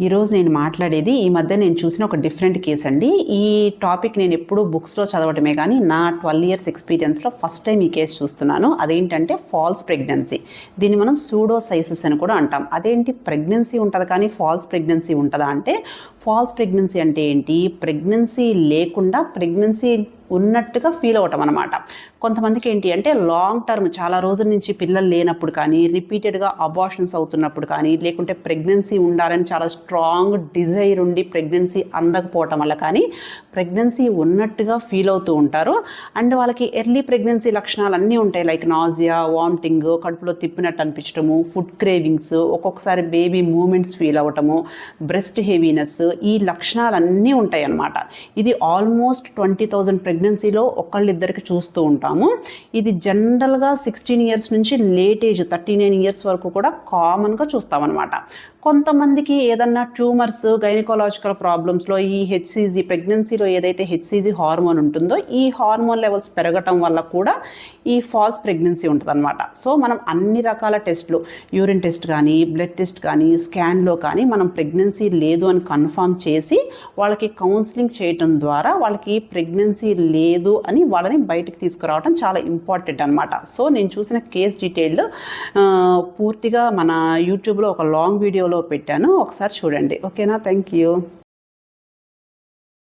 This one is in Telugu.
ఈరోజు నేను మాట్లాడేది ఈ మధ్య నేను చూసిన ఒక డిఫరెంట్ కేస్ అండి. ఈ టాపిక్ నేను ఎప్పుడూ బుక్స్లో చదవటమే కానీ నా ట్వెల్వ్ ఇయర్స్ ఎక్స్పీరియన్స్లో ఫస్ట్ టైం ఈ కేసు చూస్తున్నాను. అదేంటంటే ఫాల్స్ ప్రెగ్నెన్సీ. దీన్ని మనం సూడోసైసిస్ అని కూడా అంటాం. అదేంటి ప్రెగ్నెన్సీ ఉంటుంది కానీ ఫాల్స్ ప్రెగ్నెన్సీ ఉంటుందా అంటే ఫాల్స్ ప్రెగ్నెన్సీ అంటే ఏంటి? ప్రెగ్నెన్సీ లేకుండా ప్రెగ్నెన్సీ ఉన్నట్టుగా ఫీల్ అవటం అనమాట కొంతమందికి ఏంటి అంటే లాంగ్ టర్మ్ చాలా రోజుల నుంచి పిల్లలు లేనప్పుడు కానీ రిపీటెడ్గా అబార్షన్స్ అవుతున్నప్పుడు కానీ లేకుంటే ప్రెగ్నెన్సీ ఉండాలని చాలా స్ట్రాంగ్ డిజైర్ ఉండి ప్రెగ్నెన్సీ అందకపోవటం వల్ల కానీ ప్రెగ్నెన్సీ ఉన్నట్టుగా ఫీల్ అవుతూ ఉంటారు. అండ్ వాళ్ళకి ఎర్లీ ప్రెగ్నెన్సీ లక్షణాలు అన్నీ ఉంటాయి. లైక్ నాజియా వామిటింగ్ కడుపులో తిప్పినట్టు అనిపించడము ఫుడ్ క్రేవింగ్స్ ఒక్కొక్కసారి బేబీ మూమెంట్స్ ఫీల్ అవ్వటము బ్రెస్ట్ హెవీనెస్ ఈ లక్షణాలన్నీ ఉంటాయి అన్నమాట ఇది ఆల్మోస్ట్ ట్వంటీ థౌజండ్ ప్రెగ్నెన్సీలో ఒకళ్ళిద్దరికి చూస్తూ ఉంటాము. ఇది జనరల్గా సిక్స్టీన్ ఇయర్స్ నుంచి late age thirty nine years వరకు కూడా కామన్గా చూస్తామన్నమాట. కొంతమందికి ఏదన్నా ట్యూమర్స్ గైనకాలజికల్ ప్రాబ్లమ్స్లో ఈ హెచ్సిజీ ప్రెగ్నెన్సీలో ఏదైతే హెచ్సిజీ హార్మోన్ ఉంటుందో ఈ హార్మోన్ లెవెల్స్ పెరగటం వల్ల కూడా ఈ ఫాల్స్ ప్రెగ్నెన్సీ ఉంటుందన్నమాట. సో మనం అన్ని రకాల టెస్ట్లు యూరిన్ టెస్ట్ కానీ బ్లడ్ టెస్ట్ కానీ స్కాన్లో కానీ మనం ప్రెగ్నెన్సీ లేదు అని కన్ఫర్మ్ చేసి వాళ్ళకి కౌన్సిలింగ్ చేయటం ద్వారా వాళ్ళకి ప్రెగ్నెన్సీ లేదు అని వాళ్ళని బయటకు తీసుకురావడం చాలా ఇంపార్టెంట్ అనమాట సో నేను చూసిన కేస్ డీటెయిల్డ్ పూర్తిగా మన యూట్యూబ్లో ఒక లాంగ్ వీడియోలో పెట్టాను. ఒకసారి చూడండి. ఓకేనా? Thank you